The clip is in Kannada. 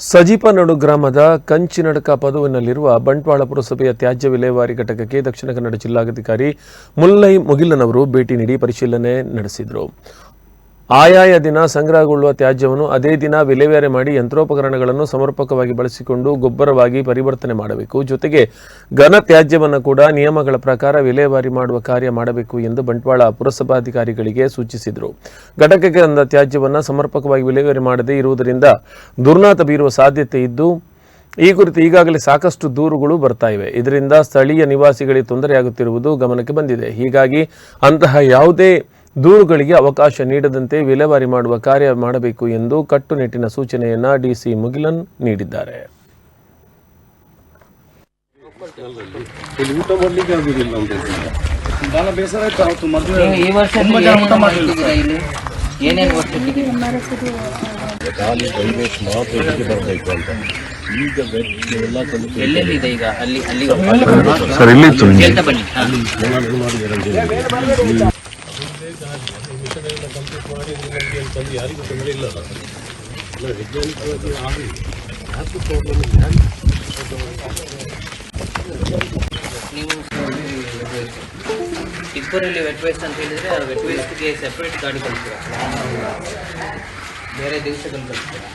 ಸಜೀಪನಡು ಗ್ರಾಮದ ಕಂಚಿನಡಕ ಪದುವಿನಲ್ಲಿರುವ ಬಂಟ್ವಾಳ ಪುರಸಭೆಯ ತ್ಯಾಜ್ಯ ವಿಲೇವಾರಿ ಘಟಕಕ್ಕೆ ದಕ್ಷಿಣ ಕನ್ನಡ ಜಿಲ್ಲಾಧಿಕಾರಿ ಮುಲ್ಲೈ ಮುಗಿಲನವರು ಭೇಟಿ ನೀಡಿ ಪರಿಶೀಲನೆ ನಡೆಸಿದರು. ಆಯಾಯ ದಿನ ಸಂಗ್ರಹಗೊಳ್ಳುವ ತ್ಯಾಜ್ಯವನ್ನು ಅದೇ ದಿನ ವಿಲೇವಾರಿ ಮಾಡಿ ಯಂತ್ರೋಪಕರಣಗಳನ್ನು ಸಮರ್ಪಕವಾಗಿ ಬಳಸಿಕೊಂಡು ಗೊಬ್ಬರವಾಗಿ ಪರಿವರ್ತನೆ ಮಾಡಬೇಕು. ಜೊತೆಗೆ ಘನ ತ್ಯಾಜ್ಯವನ್ನು ಕೂಡ ನಿಯಮಗಳ ಪ್ರಕಾರ ವಿಲೇವಾರಿ ಮಾಡುವ ಕಾರ್ಯ ಮಾಡಬೇಕು ಎಂದು ಬಂಟ್ವಾಳ ಪುರಸಭಾಧಿಕಾರಿಗಳಿಗೆ ಸೂಚಿಸಿದರು. ಘಟಕಕ್ಕೆ ಬಂದ ತ್ಯಾಜ್ಯವನ್ನು ಸಮರ್ಪಕವಾಗಿ ವಿಲೇವಾರಿ ಮಾಡದೇ ಇರುವುದರಿಂದ ದುರ್ನಾತ ಬೀರುವ ಸಾಧ್ಯತೆ ಇದ್ದು, ಈ ಕುರಿತು ಈಗಾಗಲೇ ಸಾಕಷ್ಟು ದೂರುಗಳು ಬರ್ತಾ ಇವೆ. ಇದರಿಂದ ಸ್ಥಳೀಯ ನಿವಾಸಿಗಳಿಗೆ ತೊಂದರೆಯಾಗುತ್ತಿರುವುದು ಗಮನಕ್ಕೆ ಬಂದಿದೆ. ಹೀಗಾಗಿ ಅಂತಹ ಯಾವುದೇ ದೂರುಗಳಿಗೆ ಅವಕಾಶ ನೀಡದಂತೆ ವಿಲೇವಾರಿ ಮಾಡುವ ಕಾರ್ಯ ಮಾಡಬೇಕು ಎಂದು ಕಟ್ಟುನಿಟ್ಟಿನ ಸೂಚನೆಯನ್ನ ಡಿಸಿ ಮುಗಿಲನ್ ನೀಡಿದ್ದಾರೆ. ಖಾಲಿ ಮಾತ್ರ ಬರಬೇಕು ಅಂತ. ಈಗ ಎಲ್ಲ ಕಲಿತು ಈಗ? ಅಲ್ಲಿ ಅಲ್ಲಿ ಸರ್ ಇಲ್ಲಿ ಹೇಳ್ತಾ ಹಾ. ಏನಾದ್ರು ಮಾಡಿ ಎರಡು ನೀವು ವೆಟ್ ವೇಸ್ಟ್ ಅಂತ ಹೇಳಿದ್ರೆ ಆ ವೆಟ್ ವೇಸ್ಟ್ಗೆ ಸೆಪ್ರೇಟ್ ಗಾಡಿ ಕಳಿಸ್ತೀರಾ? ಬೇರೆ ದಿವಸ ಕಳಿಸ್ತೀರಾ?